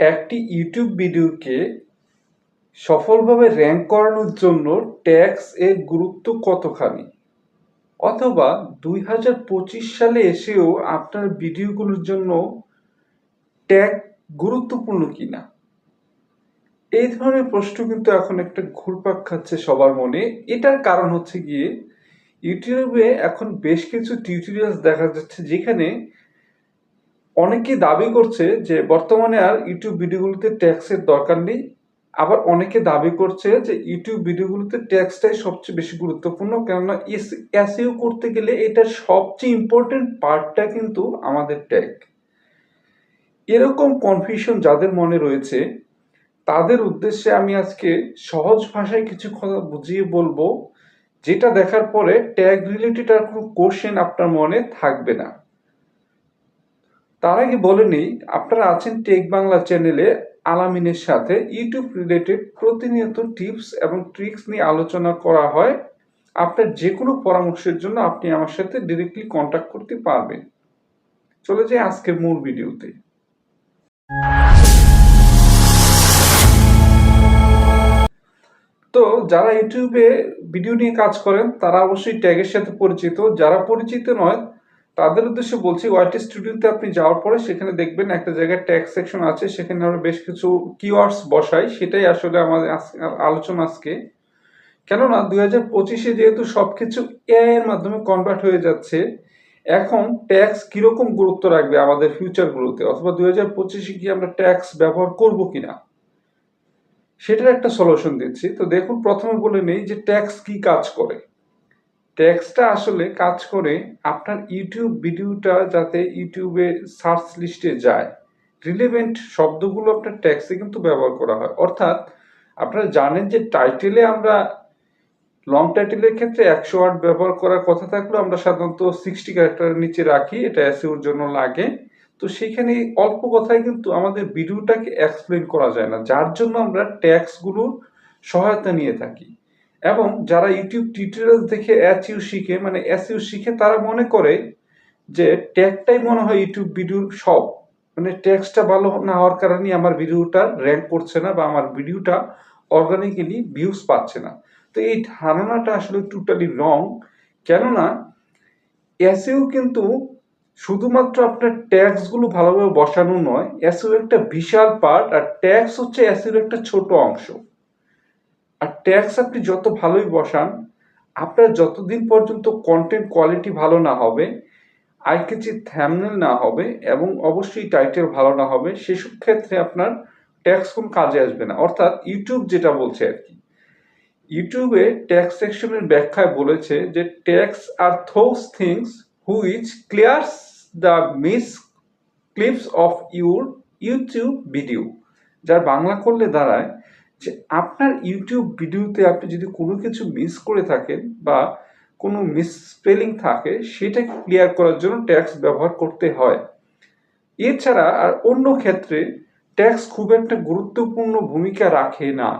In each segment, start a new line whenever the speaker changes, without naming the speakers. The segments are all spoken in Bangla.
একটি ইউটিউব ভিডিওকে সফলভাবে র্যাঙ্ক করানোর জন্য ট্যাক্স এর গুরুত্ব কতখানি? অথবা দুই হাজার পঁচিশ সালে এসেও আপনার ভিডিওগুলোর জন্য ট্যাগ গুরুত্বপূর্ণ কিনা? এই ধরনের প্রশ্ন কিন্তু এখন একটা ঘুরপাক খাচ্ছে সবার মনে। এটার কারণ হচ্ছে গিয়ে, ইউটিউবে এখন বেশ কিছু টিউটোরিয়ালস দেখা যাচ্ছে যেখানে অনেকে দাবি করছে যে বর্তমানে আর ইউটিউব ভিডিওগুলোতে ট্যাক্সের দরকার নেই। আবার অনেকে দাবি করছে যে ইউটিউব ভিডিওগুলোতে ট্যাক্সটাই সবচেয়ে বেশি গুরুত্বপূর্ণ, কেননা এসইও করতে গেলে এটার সবচেয়ে ইম্পর্টেন্ট পার্টটা কিন্তু আমাদের ট্যাগ এরকম কনফিউশন যাদের মনে রয়েছে, তাদের উদ্দেশ্যে আমি আজকে সহজ ভাষায় কিছু কথা বুঝিয়ে বলব, যেটা দেখার পরে ট্যাগ রিলেটেড আর কোনো কোশ্চেন আপনার মনে থাকবে না। তার আগে বলে নেই, আপনারা আছেন টেক বাংলা চ্যানেলে আলামিনের সাথে ইউটিউব রিলেটেড প্রতিনিয়ত টিপস এবং ট্রিক্স নিয়ে আলোচনা করা হয়। আপনার যে কোনো পরামর্শের জন্য আপনি আমার সাথে ডিরেক্টলি কন্ট্যাক্ট করতে পারবেন। চলে যাই আজকের মূল ভিডিওতে। তো যারা ইউটিউবে ভিডিও নিয়ে কাজ করেন, তারা অবশ্যই ট্যাগের সাথে পরিচিত। যারা পরিচিত নয় তাদের উদ্দেশ্যে বলছি ওয়াইটি স্টুডিওতে আপনি যাওয়ার পরে সেখানে দেখবেন একটা জায়গায় ট্যাক্স সেকশন আছে, সেখানে আমরা বেশ কিছু কিওয়ার্ডস বসাই, সেটাই আসলে আমাদের আলোচনা আজকে। কেননা দুই হাজার পঁচিশে যেহেতু সব কিছু এআই এর মাধ্যমে কনভার্ট হয়ে যাচ্ছে, এখন ট্যাক্স কীরকম গুরুত্ব রাখবে আমাদের ফিউচারগুলোতে অথবা দুই হাজার পঁচিশে কি আমরা ট্যাক্স ব্যবহার করব কিনা? সেটার একটা সলিউশন দিচ্ছি। তো দেখুন, প্রথমে বলে নেই যে ট্যাক্স কি কাজ করে। ট্যাক্সটা আসলে কাজ করে আপনার ইউটিউব ভিডিওটা যাতে ইউটিউবে সার্চ লিস্টে যায়। রিলেভেন্ট শব্দগুলো আপনার ট্যাক্সে কিন্তু ব্যবহার করা হয়। অর্থাৎ আপনারা জানেন যে টাইটেলে আমরা লং টাইটেলের ক্ষেত্রে একশো ওয়ার্ড ব্যবহার করার কথা থাকলেও আমরা সাধারণত সিক্সটি ক্যারেক্টারের নিচে রাখি, এটা এসিওর জন্য লাগে। তো সেখানে অল্প কথায় কিন্তু আমাদের ভিডিওটাকে এক্সপ্লেন করা যায় না। যার জন্য আমরা ট্যাক্সগুলোর সহায়তা নিয়ে থাকি। এবং যারা ইউটিউব টিউটোরিয়াল দেখে ইউ শিখে মানে ইউ শিখে, তারা মনে করে যে ট্যাগটাই মনে হয় ইউটিউব ভিডিওর সব। মানে ট্যাক্সটা ভালো না হওয়ার কারণে আমার ভিডিওটা র্যাঙ্ক করছে না বা আমার ভিডিওটা অর্গানিক্যালি ভিউজ পাচ্ছে না। তো এই ধারণাটা আসলে টোটালি রং কেননা এসইউ কিন্তু শুধুমাত্র আপনার ট্যাক্সগুলো ভালোভাবে বসানো নয় এসইউ একটা বিশাল পার্ট আর ট্যাক্স হচ্ছে এসইউর একটা ছোট অংশ। আর ট্যাক্স আপনি যত ভালোই বসান, আপনার যতদিন পর্যন্ত কন্টেন্ট কোয়ালিটি ভালো না হবে আইকেচি থ্যামনেল না হবে এবং অবশ্যই টাইটেল ভালো না হবে, সেসব ক্ষেত্রে আপনার ট্যাক্স কোন কাজে আসবে না। অর্থাৎ ইউটিউব যেটা বলছে আর কি ইউটিউবে ট্যাক্স সেকশনের ব্যাখ্যায় বলেছে যে tags are those things which clears the miss clips of your YouTube video যার বাংলা করলে দাঁড়ায় যে আপনার ইউটিউব ভিডিওতে আপনি যদি কোনো কিছু মিস করে থাকেন বা কোনো মিসস্পেলিং থাকে, সেটাকে ক্লিয়ার করার জন্য ট্যাক্স ব্যবহার করতে হয়। এছাড়া আর অন্য ক্ষেত্রে ট্যাক্স খুব একটা গুরুত্বপূর্ণ ভূমিকা রাখে না।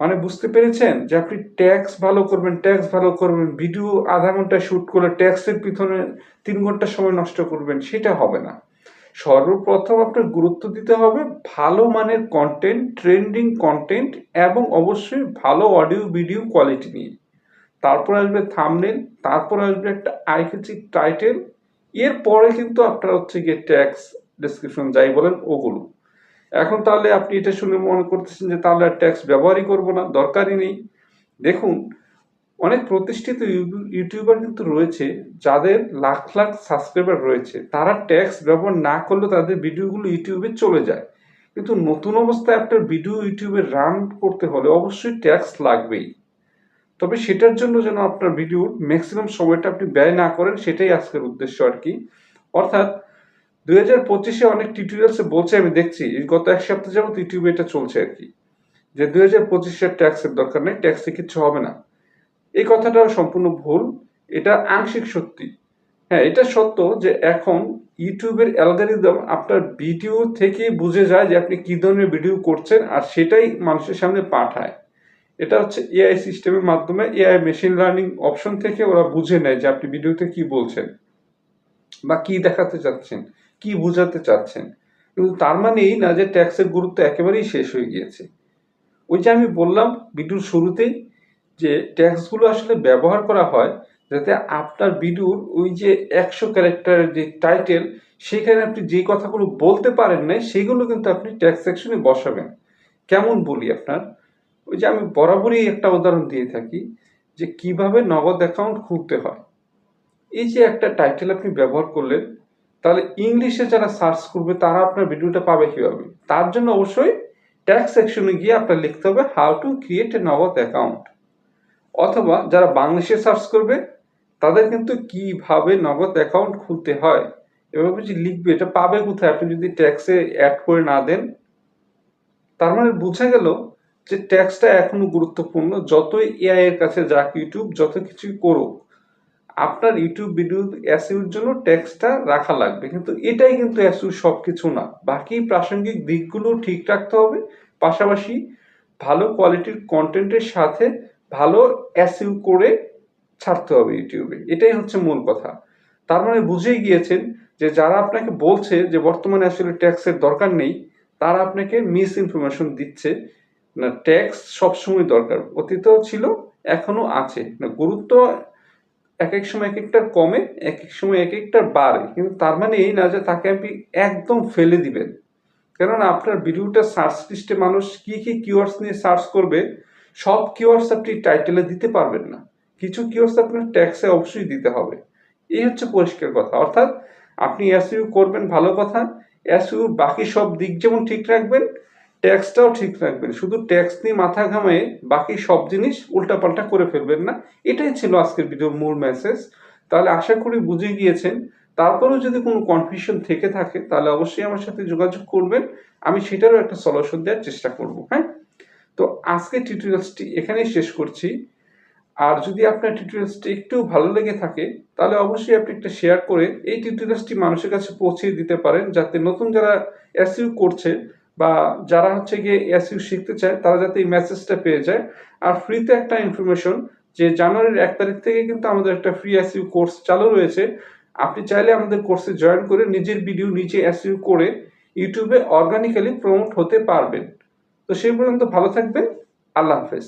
মানে বুঝতে পেরেছেন? যে আপনি ট্যাক্স ভালো করবেন ট্যাক্স ভালো করবেন ভিডিও আধা ঘণ্টা শ্যুট করে ট্যাক্সের পিছনে তিন ঘণ্টা সময় নষ্ট করবেন, সেটা হবে না। সর্বপ্রথম আপনার গুরুত্ব দিতে হবে ভালো মানের কন্টেন্ট ট্রেন্ডিং কন্টেন্ট এবং অবশ্যই ভালো অডিও ভিডিও কোয়ালিটি নিয়ে। তারপর আসবে থামনেল তারপর আসবে একটা আইকেচিক টাইটেল এরপরে কিন্তু আপনার হচ্ছে গিয়ে ট্যাক্স ডিসক্রিপশন যাই বলেন, ওগুলো। এখন তাহলে আপনি এটা শুনে মনে করতেছেন যে তাহলে আর ট্যাক্স ব্যবহারই করব না, দরকারই নেই। দেখুন অনেক প্রতিষ্ঠিত ইউটিউবার কিন্তু রয়েছে, যাদের লাখ লাখ সাবস্ক্রাইবার রয়েছে। তারা ট্যাক্স ব্যবহার না করলে তাদের ভিডিওগুলো ইউটিউবে চলে যায়। কিন্তু নতুন অবস্থায় আপনার ভিডিও ইউটিউবে রান করতে হলে অবশ্যই ট্যাক্স লাগবেই। তবে সেটার জন্য যেন আপনার ভিডিওর ম্যাক্সিমাম সময়টা আপনি ব্যয় না করেন, সেটাই আজকের উদ্দেশ্য আর কি। অর্থাৎ দুই হাজার পঁচিশে অনেক টিউটোরিয়ালসে বলছে, আমি দেখছি গত এক সপ্তাহ যাবত ইউটিউবে এটা চলছে আর কি। যে দুই হাজার পঁচিশের ট্যাক্সের দরকার নেই, ট্যাক্সে কিচ্ছু হবে না। এই কথাটা সম্পূর্ণ ভুল। এটা আংশিক সত্যি। হ্যাঁ এটা সত্য যে এখন ইউটিউবের অ্যালগারিদম আপনার ভিডিও থেকে বুঝে যায় যে আপনি কী ধরনের ভিডিও করছেন আর সেটাই মানুষের সামনে পাঠায়। এটা হচ্ছে এআই সিস্টেমের মাধ্যমে এআই মেশিন লার্নিং অপশন থেকে ওরা বুঝে নেয় যে আপনি ভিডিওতে কি বলছেন বা কি দেখাতে চাচ্ছেন, কি বোঝাতে চাচ্ছেন। কিন্তু তার মানে এই না যে ট্যাক্সের গুরুত্ব একেবারেই শেষ হয়ে গিয়েছে। ওই যে আমি বললাম, ভিডিওর শুরুতেই যে ট্যাক্সগুলো আসলে ব্যবহার করা হয় যাতে আপনার ভিডিওর ওই যে একশো ক্যারেক্টারের যে টাইটেল সেখানে আপনি যে কথাগুলো বলতে পারেন না সেগুলো কিন্তু আপনি ট্যাক্স সেকশনে বসাবেন। কেমন বলি আপনার? ওই যে আমি বরাবরই একটা উদাহরণ দিয়ে থাকি যে কীভাবে নগদ অ্যাকাউন্ট খুলতে হয়। এই যে একটা টাইটেল আপনি ব্যবহার করলেন, তাহলে ইংলিশে যারা সার্চ করবে, তারা আপনার ভিডিওটা পাবে কীভাবে? তার জন্য অবশ্যই ট্যাক্স সেকশনে গিয়ে আপনার লিখতে হবে হাউ টু ক্রিয়েট এ নগদ অ্যাকাউন্ট অথবা যারা বাংলাদেশে সার্চ করবে, তাদের কিন্তু কীভাবে নগদ অ্যাকাউন্ট খুলতে হয়? এভাবে যে লিখবে, এটা পাবে কোথায়? আপনি যদি ট্যাক্সে অ্যাড করে না দেন, তার মানে বুঝে গেল যে ট্যাক্সটা এখনও গুরুত্বপূর্ণ। যতই এআই এর কাছে যাক ইউটিউব যত কিছুই করুক, আপনার ইউটিউব ভিডিও অ্যাসিউর জন্য ট্যাক্সটা রাখা লাগবে। কিন্তু এটাই কিন্তু এসইউ সব কিছু না। বাকি প্রাসঙ্গিক দিকগুলো ঠিক রাখতে হবে। পাশাপাশি ভালো কোয়ালিটির কন্টেন্টের সাথে ভালো এসইউ করে ছাড়তে হবে ইউটিউবে। এটাই হচ্ছে মূল কথা। তার মানে বুঝেই গিয়েছেন যে যারা আপনাকে বলছে যে বর্তমানে আসলে ট্যাক্সের দরকার নেই, তারা আপনাকে মিস ইনফরমেশন দিচ্ছে। না, ট্যাক্স সবসময় দরকার। অতীতেও ছিল এখনও আছে। না, গুরুত্ব এক এক সময় এক একটার কমে এক এক সময় এক একটার বাড়ে। কিন্তু তার মানে এই না যে তাকে আপনি একদম ফেলে দিবেন। কেননা আপনার ভিডিওটা সার্চ লিস্টে মানুষ কি কি কিওয়ার্ডস নিয়ে সার্চ করবে সব কিওয়ার্ডস আপনি টাইটেলে দিতে পারবেন না। কিছু কিওয়ার্ডস আপনার ট্যাক্সে অবশ্যই দিতে হবে। এই হচ্ছে পরিষ্কার কথা। অর্থাৎ আপনি এসইউ করবেন ভালো কথা এসইউ বাকি সব দিক যেমন ঠিক রাখবেন ট্যাক্সটাও ঠিক রাখবেন। শুধু ট্যাক্স নিয়ে মাথা ঘামে বাকি সব জিনিস উল্টাপাল্টা করে ফেলবেন না। এটাই ছিল আজকের ভিডিওর মূল মেসেজ তাহলে আশা করি বুঝে গিয়েছেন। তারপরেও যদি কোনো কনফিউশন থেকে থাকে, তাহলে অবশ্যই আমার সাথে যোগাযোগ করবেন। আমি সেটারও একটা সলিউশন দেওয়ার চেষ্টা করব। হ্যাঁ? তো আজকে টিউটোরিয়ালসটি এখানেই শেষ করছি। আর যদি আপনার টিউটোরিয়ালসটি একটু ভালো লেগে থাকে, তাহলে অবশ্যই আপনি একটা শেয়ার করে এই টিউটোরিয়ালসটি মানুষের কাছে পৌঁছে দিতে পারেন, যাতে নতুন যারা এসইউ করছে বা যারা হচ্ছে গিয়ে এসইউ শিখতে চায়, তারা যাতে এই মেসেজটা পেয়ে যায়। আর ফ্রিতে একটা ইনফরমেশন যে জানুয়ারির এক তারিখ থেকে কিন্তু আমাদের একটা ফ্রি এসইউ কোর্স চালু রয়েছে। আপনি চাইলে আমাদের কোর্সে জয়েন করে নিজের ভিডিও নিজে এসইউ করে ইউটিউবে অর্গানিক্যালি প্রমোট হতে পারবেন। তো সেই পর্যন্ত ভালো থাকবেন। আল্লাহ হাফেজ।